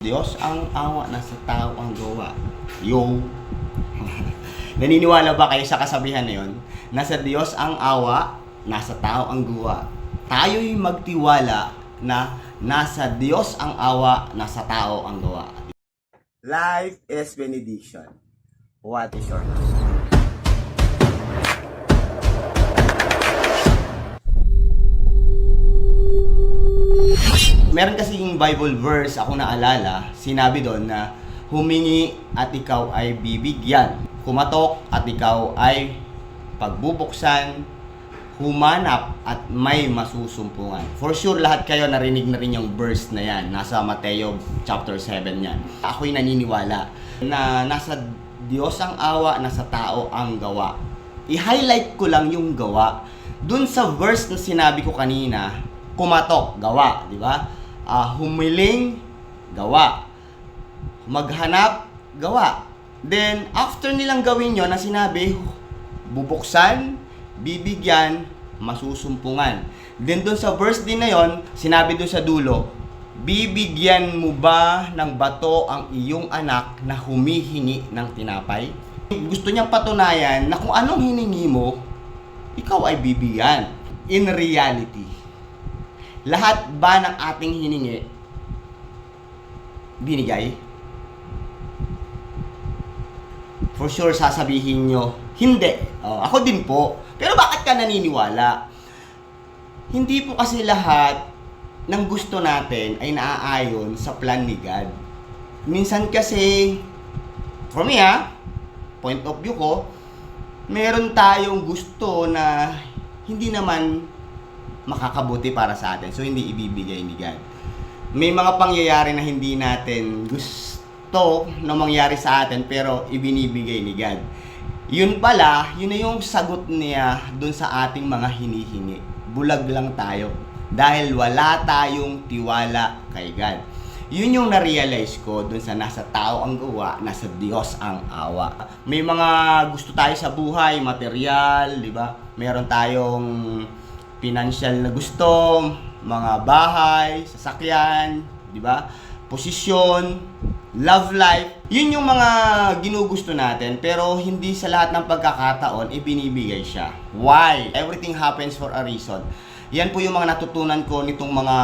Diyos ang awa, nasa tao ang gawa. Yo! Naniniwala ba kayo sa kasabihan na yun? Nasa Diyos ang awa, nasa tao ang gawa. Tayo'y magtiwala na nasa Diyos ang awa, nasa tao ang gawa. Life is benediction. What is your Meron kasing Bible verse ako naalala, sinabi doon na humingi at ikaw ay bibigyan. Kumatok at ikaw ay pagbubuksan, humanap at may masusumpungan. For sure, lahat kayo narinig na rin yung verse na yan. Nasa Mateo chapter 7 yan. Ako'y naniniwala na nasa Diyos ang awa, nasa tao ang gawa. I-highlight ko lang yung gawa. Dun sa verse na sinabi ko kanina, kumatok, gawa, di ba? Ah, humiling, gawa. Maghanap, gawa. Then, after nilang gawin yon na sinabi, bubuksan, bibigyan, masusumpungan. Then doon sa verse din na yon, sinabi doon sa dulo, bibigyan mo ba ng bato ang iyong anak na humihingi ng tinapay? Gusto niyang patunayan na kung anong hiningi mo, ikaw ay bibigyan. In reality, lahat ba ng ating hiningi, binigay? For sure, sasabihin nyo, hindi. Oh, ako din po. Pero bakit ka naniniwala? Hindi po kasi lahat ng gusto natin ay naaayon sa plan ni God. Minsan kasi, for me ha, point of view ko, meron tayong gusto na hindi naman makakabuti para sa atin. So, hindi ibibigay ni God. May mga pangyayari na hindi natin gusto na mangyari sa atin pero ibinibigay ni God. Yun pala, yun na yung sagot niya dun sa ating mga hinihingi. Bulag lang tayo dahil wala tayong tiwala kay God. Yun yung na-realize ko dun sa nasa tao ang gawa, nasa Diyos ang awa. May mga gusto tayo sa buhay, material, di ba? Meron tayong financial na gusto, mga bahay, sasakyan, di ba? Posisyon, love life. Yun yung mga ginugusto natin, pero hindi sa lahat ng pagkakataon ibinibigay siya. Why? Everything happens for a reason. Yan po yung mga natutunan ko nitong mga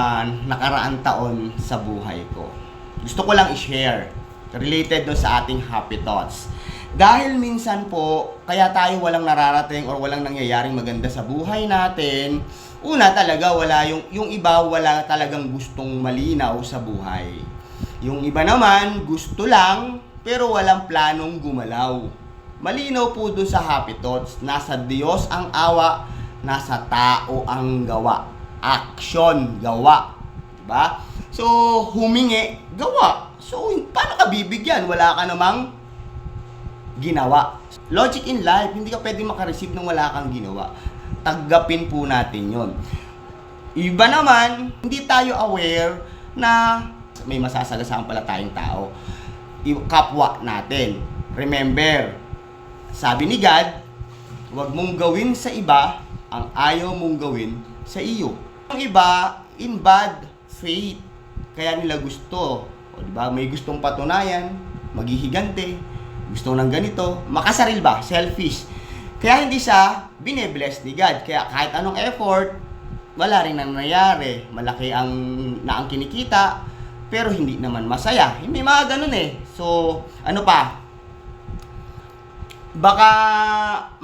nakaraan taon sa buhay ko. Gusto ko lang i-share related doon sa ating happy thoughts. Dahil minsan po, kaya tayo walang nararating or walang nangyayaring maganda sa buhay natin, una talaga wala yung, yung iba wala talagang gustong malinaw sa buhay. Yung iba naman, gusto lang, pero walang planong gumalaw. Malinaw po doon sa happy thoughts, nasa Diyos ang awa, nasa tao ang gawa. Action, gawa. Diba? So, humingi, gawa. So, paano ka bibigyan? Wala ka namang ginawa. Logic in life, hindi ka pwedeng makareceive nung wala kang ginawa. Tanggapin po natin yon. Iba naman, hindi tayo aware na may masasagasaan pala tayong tao. Kapwa natin. Remember, sabi ni God, huwag mong gawin sa iba ang ayaw mong gawin sa iyo. Ang iba, in bad faith. Kaya nila gusto. O, di ba? May gustong patunayan, maghihigante, gusto ng ganito, makasaril ba? Selfish. Kaya hindi siya binebless ni God. Kaya kahit anong effort, wala rin nang nangyayari. Malaki ang na ang kinikita, pero hindi naman masaya. Hindi mga ganun eh. So, ano pa? Baka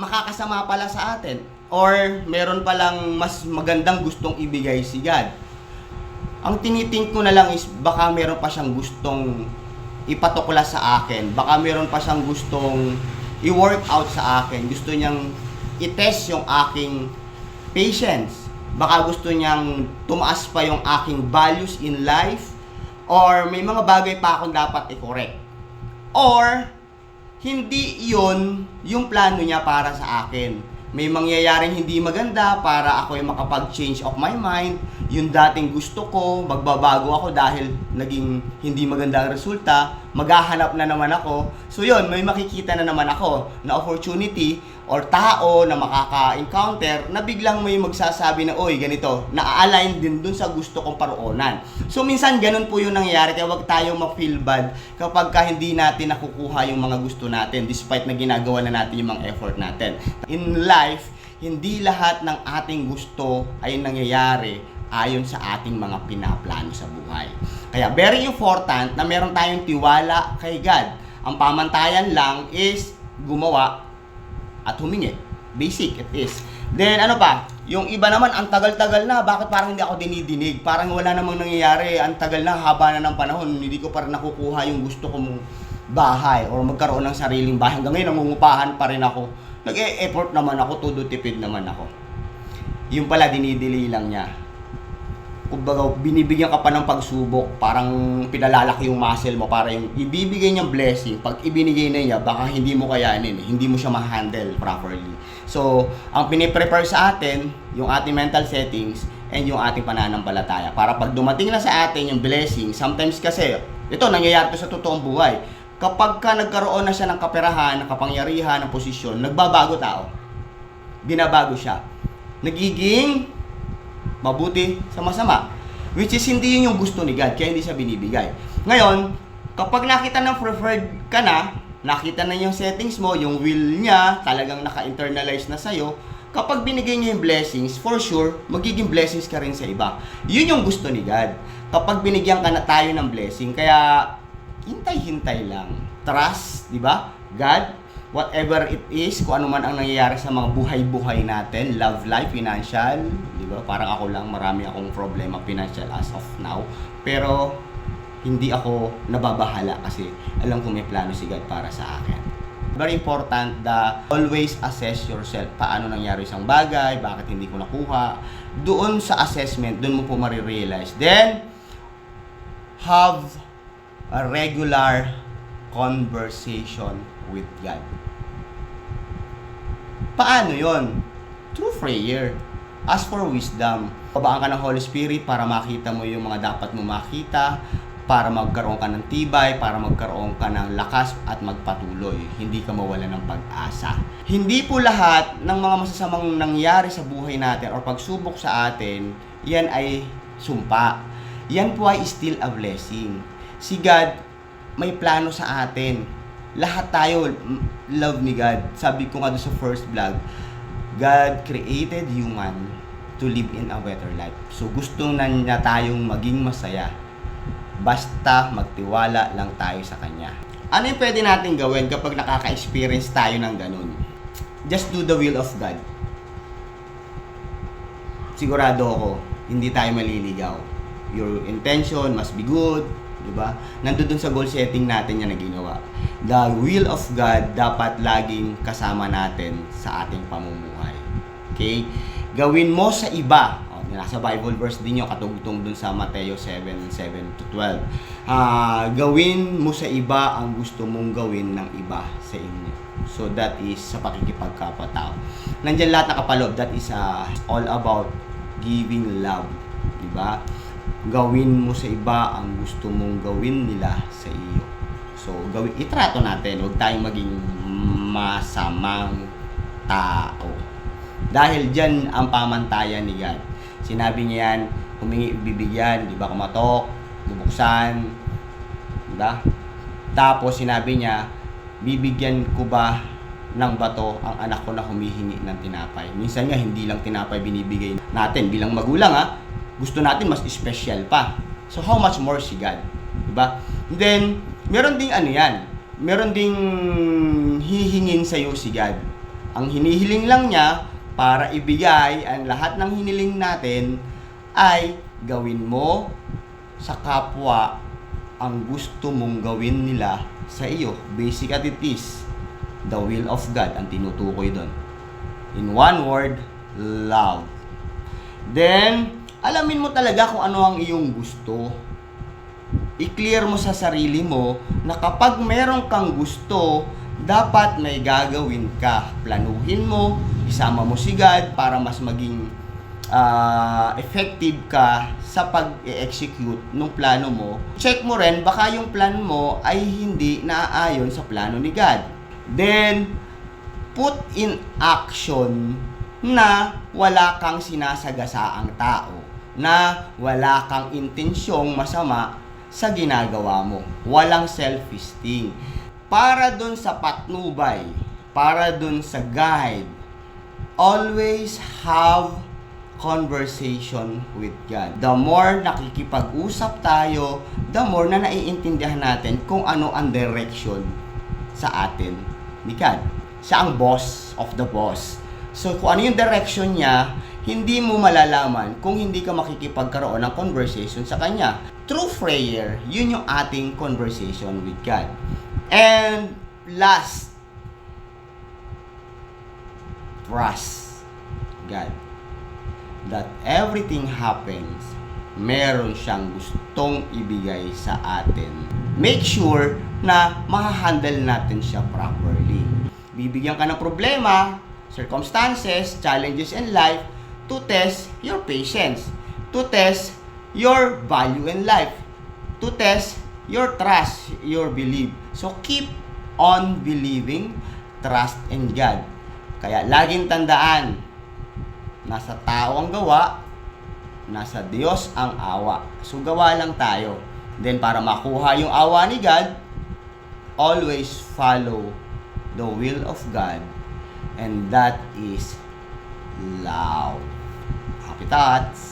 makakasama pala sa atin. Or meron palang mas magandang gustong ibigay si God. Ang tinitink ko na lang is baka meron pa siyang gustong ipatukla sa akin. Baka meron pa siyang gustong i-work out sa akin. Gusto niyang i-test yung aking patience. Baka gusto niyang tumaas pa yung aking values in life. Or may mga bagay pa akong dapat i-correct. Or, hindi yun yung plano niya para sa akin. May mangyayaring hindi maganda para ako ay makapag-change of my mind. Yung dating gusto ko, magbabago ako dahil naging hindi maganda ang resulta. Maghahanap na naman ako. So yun, may makikita na naman ako na opportunity or tao na makaka-encounter na biglang may magsasabi na, oy, ganito, na-align din dun sa gusto kong paroonan. So minsan ganun po yung nangyayari, kaya wag tayong ma-feel bad kapag ka hindi natin nakukuha yung mga gusto natin despite na ginagawa na natin yung mga effort natin. In life, hindi lahat ng ating gusto ay nangyayari ayon sa ating mga pinaplano sa buhay. Kaya very important na meron tayong tiwala kay God. Ang pamantayan lang is gumawa at humingi. Basic it is. Then ano pa? Yung iba naman, ang tagal-tagal na, bakit parang hindi ako dinidinig? Parang wala namang nangyayari, ang tagal na, haba na ng panahon, hindi ko pa rin nakukuha yung gusto kong bahay or magkaroon ng sariling bahay. Hanggang ngayon, nangungupahan pa rin ako. Nag-e-effort naman ako, todo tipid naman ako. Yung pala, dinidili lang niya kumbaga binibigyan ka pa ng pagsubok, parang pinalalaki yung muscle mo para yung ibibigay niyang blessing, pag ibinigay na niya, baka hindi mo kayanin, hindi mo siya ma-handle properly. So, ang piniprepare sa atin, yung ating mental settings, and yung ating pananampalataya. Para pag dumating na sa atin yung blessing, sometimes kasi, ito, nangyayari to sa totoong buhay. Kapag ka nagkaroon na siya ng kaperahan, ng kapangyarihan, ng posisyon, nagbabago tao. Binabago siya. Nagiging mabuti sa masama. Which is hindi yun yung gusto ni God, kaya hindi siya binibigay. Ngayon, kapag nakita ng preferred ka na, nakita na yung settings mo, yung will niya, talagang naka-internalize na sa'yo, kapag binigay niya yung blessings, for sure, magiging blessings ka rin sa iba. Yun yung gusto ni God. Kapag binigyan ka na tayo ng blessing, kaya hintay-hintay lang. Trust, di ba? God, whatever it is, kung ano man ang nangyayari sa mga buhay-buhay natin, love life, financial, di ba? Parang ako lang, marami akong problema financial as of now. Pero, hindi ako nababahala kasi alam ko may plano si God para sa akin. Very important that always assess yourself. Paano nangyari isang bagay, bakit hindi ko nakuha. Doon sa assessment, doon mo po marirealize. Then, have a regular conversation with God. Paano yon? Through prayer. Ask for wisdom. Babaan ka ng Holy Spirit para makita mo yung mga dapat mo makita, para magkaroon ka ng tibay, para magkaroon ka ng lakas at magpatuloy. Hindi ka mawala ng pag-asa. Hindi po lahat ng mga masasamang nangyari sa buhay natin or pagsubok sa atin, yan ay sumpa. Yan po ay still a blessing. Si God, may plano sa atin. Lahat tayo, love ni God. Sabi ko nga doon sa first vlog, God created human to live in a better life. So gusto na niya tayong maging masaya. Basta magtiwala lang tayo sa Kanya. Ano yung pwede natin gawin kapag nakaka-experience tayo ng ganun? Just do the will of God. Sigurado ako, hindi tayo maliligaw. Your intention must be good, di ba? Nandun dun sa goal setting natin yan na ginawa. The will of God dapat laging kasama natin sa ating pamumuhay. Okay? Gawin mo sa iba. O, nasa Bible verse din yung katugtong dun sa Mateo 7, 7 to 12. Ah, gawin mo sa iba ang gusto mong gawin ng iba sa inyo. So that is sa pakikipagkapatao. Nandiyan lahat nakapaloob. That is ah, all about giving love. Di ba? Gawin mo sa iba ang gusto mong gawin nila sa iyo. So, gawin, itrato natin. Huwag tayong maging masamang tao. Dahil dyan ang pamantayan ni God. Sinabi niya yan, humingi bibigyan, di ba kumatok, bubuksan, di ba? Tapos sinabi niya, bibigyan ko ba ng bato ang anak ko na humihingi ng tinapay. Minsan nga hindi lang tinapay binibigay natin bilang magulang ha. Gusto natin mas special pa. So how much more si God? 'Di ba? And then meron ding ano yan. Meron ding hihingin sa iyo si God. Ang hinihiling lang niya para ibigay ang lahat ng hiniling natin ay gawin mo sa kapwa ang gusto mong gawin nila sa iyo. Basic at it is the will of God ang tinutukoy doon. In one word, love. Then, alamin mo talaga kung ano ang iyong gusto. I-clear mo sa sarili mo na kapag meron kang gusto, dapat may gagawin ka. Planuhin mo, isama mo si God para mas maging ah, effective ka sa pag-execute ng plano mo, check mo rin baka yung plan mo ay hindi naaayon sa plano ni God. Then, put in action na wala kang sinasagasaang tao, na wala kang intensyong masama sa ginagawa mo. Walang self-esteem. Para dun sa patnubay, para dun sa guide, always have conversation with God. The more nakikipag-usap tayo, the more na naiintindihan natin kung ano ang direction sa atin ni God. Siya ang boss of the boss. So, kung ano yung direction niya, hindi mo malalaman kung hindi ka makikipagkaroon ng conversation sa Kanya. Through prayer, yun yung ating conversation with God. And last, trust God. That everything happens, meron siyang gustong ibigay sa atin. Make sure na mahahandle natin siya properly. Bibigyan ka ng problema, circumstances, challenges in life to test your patience, to test your value in life, to test your trust, your belief. So keep on believing, trust in God. Kaya laging tandaan, nasa tao ang gawa, nasa Diyos ang awa. So gawa lang tayo. Then para makuha yung awa ni God, always follow the will of God and that is love. Happy thoughts!